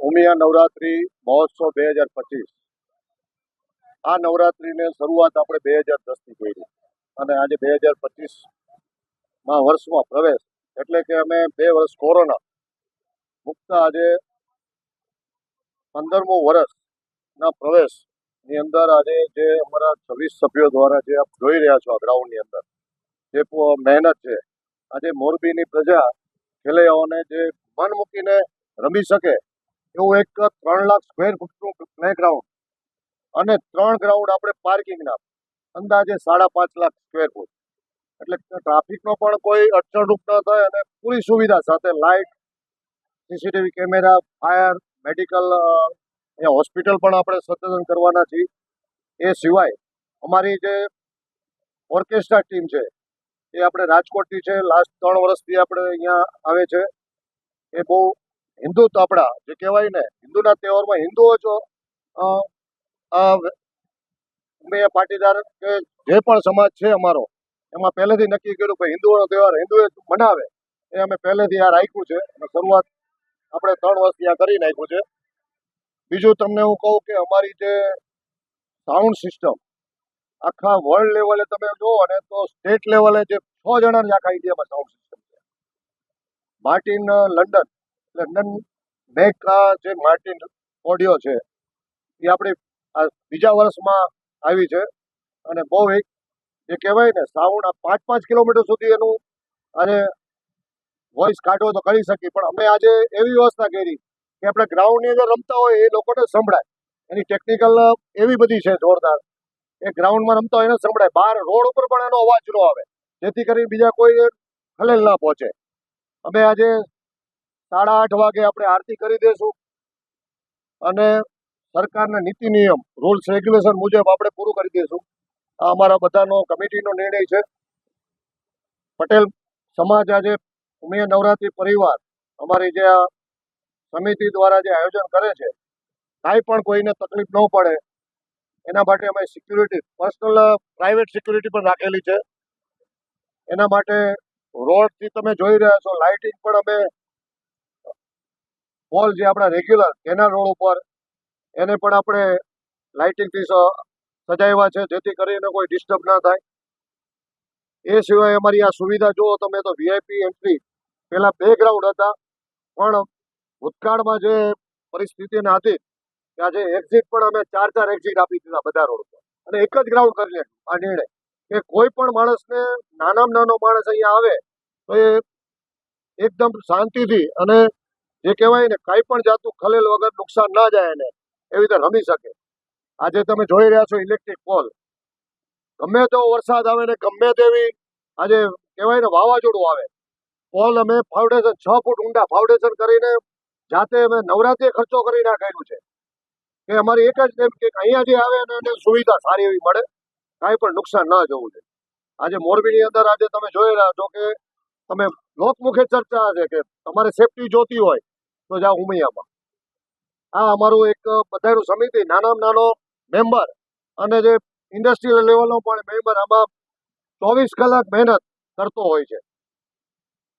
ઉમિયા નવરાત્રી મહોત્સવ બે હજાર પચીસ. આ નવરાત્રિને શરૂઆત આપણે બે હજાર દસથી કરી. અને આજે બે હજાર પચીસમાં વર્ષમાં પ્રવેશ. એટલે કે અમે બે વર્ષ કોરોના. મુક્ત આજે પંદરમું વર્ષના પ્રવેશની અંદર આજે જે અમારા છવ્વીસ સભ્યો દ્વારા જે આપ જોઈ રહ્યા છો આ ગ્રાઉન્ડની અંદર, જે મહેનત છે, આજે મોરબીની પ્રજા ખેલૈયાઓને જે મન મૂકીને રમી શકે એવું એક ત્રણ લાખ સ્ક્વેર ફૂટનું પ્લે ગ્રાઉન્ડ અને ત્રણ ગ્રાઉન્ડ આપણે પાર્કિંગના અંદાજે સાડા પાંચ લાખ સ્ક્વેર ફૂટ એટલે ટ્રાફિકનો પણ કોઈ અડચણરૂપ ન થાય અને પૂરી સુવિધા સાથે light CCTV camera fire medical અહીંયા હોસ્પિટલ પણ આપણે સંશોધન કરવાના છીએ. એ સિવાય અમારી જે ઓર્કેસ્ટ્રા ટીમ છે, એ આપણે રાજકોટથી છે. લાસ્ટ ત્રણ વર્ષથી આપણે અહીંયા આવે છે. એ બહુ હિન્દુત્વ આપણા જે કહેવાય ને હિન્દુના તહેવારમાં હિન્દુઓ જો અ, પાટીદાર કે જે પણ સમાજ છે અમારો એમાં પહેલેથી નક્કી કર્યું કે હિન્દુઓનો તહેવાર હિન્દુએ મનાવે એ અમે પહેલેથી આ રાખ્યું છે અને શરૂઆત આપણે ત્રણ વર્ષથી આ કરી નાખ્યું છે. બીજું તમને હું કહું કે અમારી જે સાઉન્ડ સિસ્ટમ આખા વર્લ્ડ લેવલે તમે જુઓ ને તો સ્ટેટ લેવલે જે છ જણાની આખા ઇન્ડિયામાં સાઉન્ડ સિસ્ટમ છે. માર્ટિન લંડન લંડન મેક જે માર્ટિન ઓડિયો છે, એ આપણી બીજા વર્ષમાં આવી છે. અને બહુ એક, જે કહેવાય ને, સાઉન્ડ પાંચ પાંચ કિલોમીટર સુધી એનું અને વોઇસ કાઢો તો કરી શકીએ. પણ અમે આજે એવી વ્યવસ્થા કરી કે આપણે ગ્રાઉન્ડની અંદર રમતા હોય એ લોકોને સંભળાય. એની ટેકનિકલ એવી બધી છે જોરદાર એ ગ્રાઉન્ડમાં રમતા હોય એને સંભળાય. બહાર રોડ ઉપર પણ એનો અવાજ ન આવે. જેથી કરી બીજા કોઈ ખલેલ ના પહોંચે. અમે આજે સાડા આઠ વાગે આપણે આરતી કરી દઈશું અને સરકારના નીતિ નિયમ રૂલ્સ રેગ્યુલેશન મુજબ આપણે પૂરું કરી દઈશું આ અમારા બધાનો કમિટીનો નિર્ણય છે. પટેલ, સમાજ આજે ઉમિયા નવરાત્રિ પરિવાર, અમારી જે આ સમિતિ દ્વારા જે આયોજન કરે છે, કાંઈ પણ કોઈને તકલીફ ન પડે. એના માટે અમે સિક્યુરિટી પર્સનલ પ્રાઇવેટ સિક્યુરિટી પણ રાખેલી છે. એના માટે રોડથી તમે જોઈ રહ્યા છો લાઇટિંગ પણ અમે પોલ જે આપણા રેગ્યુલર કેનાલ રોડ ઉપર એને પણ આપણે લાઇટિંગથી સજાવ્યા છે, જેથી કરીને કોઈ ડિસ્ટર્બ ના થાય. એ સિવાય અમારી આ સુવિધા જુઓ તમે તો વીઆઈપી એન્ટ્રી પહેલાં બે ગ્રાઉન્ડ હતા, પણ ભૂતકાળમાં જે પરિસ્થિતિને હતી કે આજે એક્ઝિટ પણ અમે ચાર ચાર એક્ઝિટ આપી દીધા બધા રોડ પર અને એક જ ગ્રાઉન્ડ કરી લે આ નિર્ણય. કે કોઈ પણ માણસને નાનામાં નાનો માણસ અહીંયા આવે તો એ એકદમ શાંતિથી અને જે કહેવાય ને, કાંઈ પણ જાતનું ખલેલ વગર નુકસાન ના જાય એને, એવી રીતે રમી શકે. આજે તમે જોઈ રહ્યા છો ઇલેક્ટ્રિક પોલ ગમે તેવો વરસાદ આવે ને, ગમે તેવી આજે કહેવાય ને, વાવાઝોડું આવે. પોલ અમે ફાઉન્ડેશન છ ફૂટ ઊંડા ફાઉન્ડેશન કરીને જાતે અમે નવરાત્રી ખર્ચો કરી નાખેલું છે. કે અમારી એક જ એમ કે અહીંયા જે આવે ને, એને સુવિધા સારી એવી મળે, કાંઈ પણ નુકસાન ન જવું છે આજે મોરબીની અંદર આજે તમે જોઈ રહ્યા છો કે તમે લોકમુખે ચર્ચા છે કે તમારે સેફટી જોતી હોય તો જાઓ ઉમૈયામાં. આ અમારું એક બધાનું સમિતિ, નાનામાં નાનો મેમ્બર અને જે ઇન્ડસ્ટ્રીયલ લેવલનો પણ મેમ્બર આમાં ચોવીસ કલાક મહેનત કરતો હોય છે.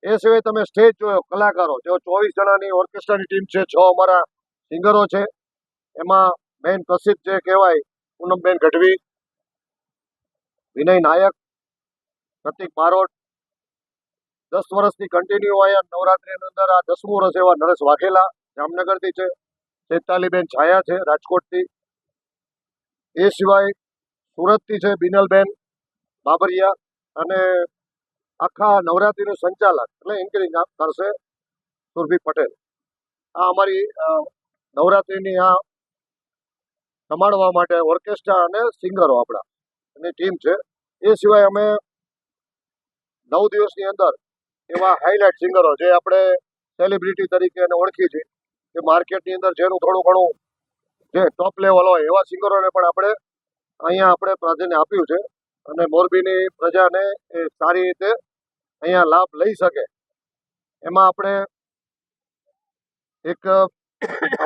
એ સિવાય તમે સ્ટેજ જોયો, કલાકારો જો ચોવીસ જણાની ઓર્કેસ્ટ્રાની ટીમ છે, છ અમારા સિંગરો છે. એમાં મેઇન પ્રસિદ્ધ જે કહેવાય, પૂનમબેન ગઢવી, વિનય નાયક, પ્રતિક બારોટ દસ વર્ષથી કન્ટિન્યુ અહીંયા નવરાત્રીની અંદર આ દસમું વર્ષ એવા નરેશ વાઘેલા જામનગરથી છે, ચેતાલીબેન છાયા છે રાજકોટથી. એ સિવાય સુરતથી છે બિનલબેન બાબરિયા અને આખા નવરાત્રીનું સંચાલક એટલે એન્કરિંગ કરશે સુરભી પટેલ. આ અમારી નવરાત્રીની આ સંભાળવા માટે ઓર્કેસ્ટ્રા અને સિંગરો આપણા, એની ટીમ છે. એ સિવાય અમે નવ દિવસની અંદર એવા હાઇલાઇટ સિંગરો જે આપણે સેલિબ્રિટી તરીકે એને ઓળખી છીએ. કે માર્કેટની અંદર જેનું થોડું ઘણું જે ટોપ લેવલ હોય એવા સિંગરોને પણ આપણે અહીંયા આપણે પ્રાધાન્ય આપ્યું છે. અને મોરબીની પ્રજાને એ સારી રીતે અહીંયા લાભ લઈ શકે. એમાં આપણે એક,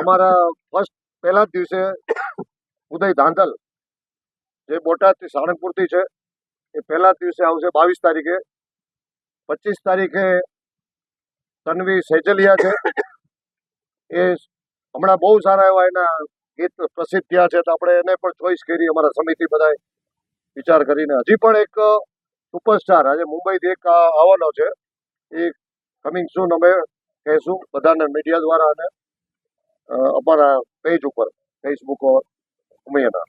અમારા ફર્સ્ટ પહેલા જ દિવસે ઉદય ધાંધલ જે બોટાદથી સાળંગપુરથી છે, એ પહેલા જ દિવસે આવશે બાવીસ તારીખે. પચીસ તારીખે તન્વી સેજલિયા છે. એ હમણાં બહુ સારા એવા એના ગીત પ્રસિદ્ધ થયા છે તો આપણે એને પણ ચોઈસ કરી અમારા સમિતિ બધાએ વિચાર કરીને. હજી પણ એક સુપરસ્ટાર આજે મુંબઈથી એક આવવાનો છે. એ કમિંગ સૂન અમે કહીશું બધાને મીડિયા દ્વારા અને અમારા પેજ ઉપર ફેસબુક ઉમિયાના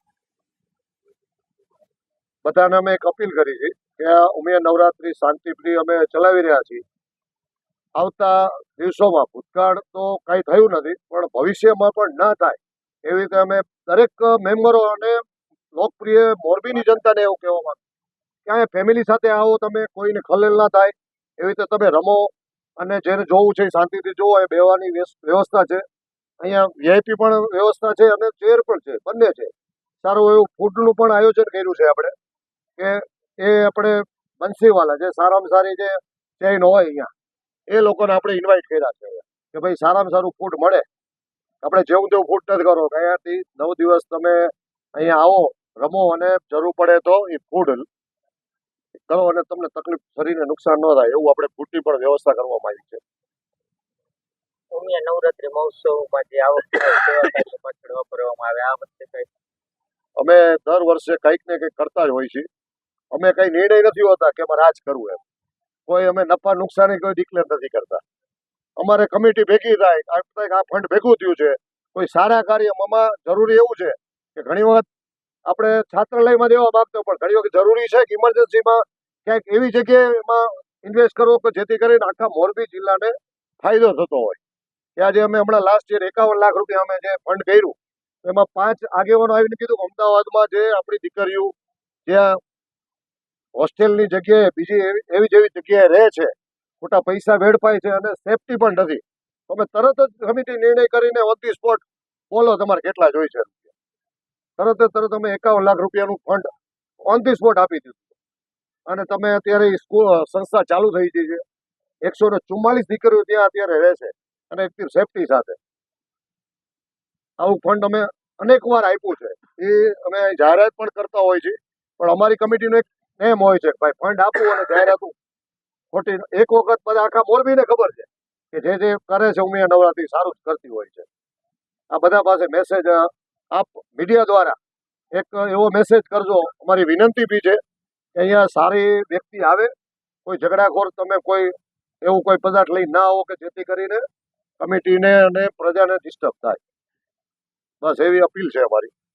બધાને અમે એક અપીલ કરી છે કે આ ઉમિયા નવરાત્રી શાંતિપ્રિય અમે ચલાવી રહ્યા છીએ. આવતા દિવસોમાં ભૂતકાળ તો કાંઈ થયું નથી, પણ ભવિષ્યમાં પણ ન થાય એવી રીતે અમે દરેક મેમ્બરો અને લોકપ્રિય મોરબીની જનતાને એવું કહેવા માંગુ કે અહીંયા ફેમિલી સાથે આવો તમે, કોઈને ખલેલ ના થાય, એવી રીતે તમે રમો અને જેને જોવું છે શાંતિથી જોવો, એ બેવાની વ્યવસ્થા છે. અહીંયા વીઆઈપી પણ વ્યવસ્થા છે અને ચેર પણ છે, બંને છે. સારું એવું ફૂડનું પણ આયોજન કર્યું છે આપણે. કે એ આપણે બંસીવાલા જે સારામાં સારી જે ચેઇન હોય અહીંયા એ લોકોને આપણે ઇન્વાઇટ કર્યા છે કે ભાઈ સારામાં સારું ફૂડ મળે. આપણે જેવું તેવું ફૂડ નથી કરો કે અહીંયાથી નવ દિવસ તમે અહીંયા આવો રમો અને જરૂર પડે તો એ ફૂડ કરો અને તમને તકલીફ શરીરને નુકસાન ન થાય એવું આપણે ફૂડની પણ વ્યવસ્થા કરવામાં આવી છે. ઉમિયા નવરાત્રી મહોત્સવમાં જે પાછળ વાપરવામાં આવે આ વખતે કઈ? અમે દર વર્ષે કંઈક ને કંઈક કરતા જ હોય છીએ. અમે કઈ નિર્ણય નથી હોતા કે અમારે આ જ કરવું એમ. કોઈ અમે નફા નુકસાની કોઈ ડિક્લેર નથી કરતા. અમારે કમિટી ભેગી થાય, આ ફંડ ભેગું થયું છે. કોઈ સારા કાર્યમાં જરૂરી એવું છે કે ઘણી વખત આપણે છાત્રાલયમાં દેવા માંગતો પણ ઘણી વખત જરૂરી છે કે ઇમરજન્સીમાં ક્યાંક એવી જગ્યાએ એમાં ઇન્વેસ્ટ કરવો કે જેથી કરીને આખા મોરબી જિલ્લાને ફાયદો થતો હોય. કે આજે અમે હમણાં લાસ્ટ યર એકાવન લાખ રૂપિયા અમે જે ફંડ કર્યું, એમાં પાંચ આગેવાનો આવીને કીધું અમદાવાદમાં જે આપણી દીકરીઓ જ્યાં હોસ્ટેલની જગ્યાએ બીજી એવી જેવી જગ્યાએ રહે છે, ખોટા પૈસા વેડફાય છે અને સેફટી પણ નથી. તમે તરત જ કમિટી નિર્ણય કરીને ઓન ધી સ્પોટ બોલો તમારે કેટલા જોઈ છે તરત જ તરત અમે એકાવન લાખ રૂપિયાનું ફંડ ઓન ધી સ્પોટ આપી દીધું. અને તમે અત્યારે સ્કૂલ સંસ્થા ચાલુ થઈ ગઈ છે. એકસો ને ચુમ્માલીસ દીકરીઓ ત્યાં અત્યારે રહે છે અને એકદમ સેફટી સાથે. આવું ફંડ અમે અનેક વાર આપ્યું છે. એ અમે જાહેરાત પણ કરતા હોય છે. પણ અમારી કમિટીનો એક નેમ હોય છે ભાઈ ફંડ આપવું અને જાહેરાતું ખોટી એક વખત બધા આખા મોરબીને ખબર છે કે જે જે કરે છે ઉમિયા નવરાત્રી સારું જ કરતી હોય છે. આ બધા પાસે મેસેજ આપ મીડિયા દ્વારા એક એવો મેસેજ કરજો. અમારી વિનંતી બી છે કે અહીંયા સારી વ્યક્તિ આવે. કોઈ ઝઘડાખોર તમે કોઈ એવું કોઈ પદાર્થ લઈ ના આવો કે જેથી કરીને કમિટીને અને પ્રજાને ડિસ્ટર્બ થાય. બસ એવી અપીલ છે અમારી.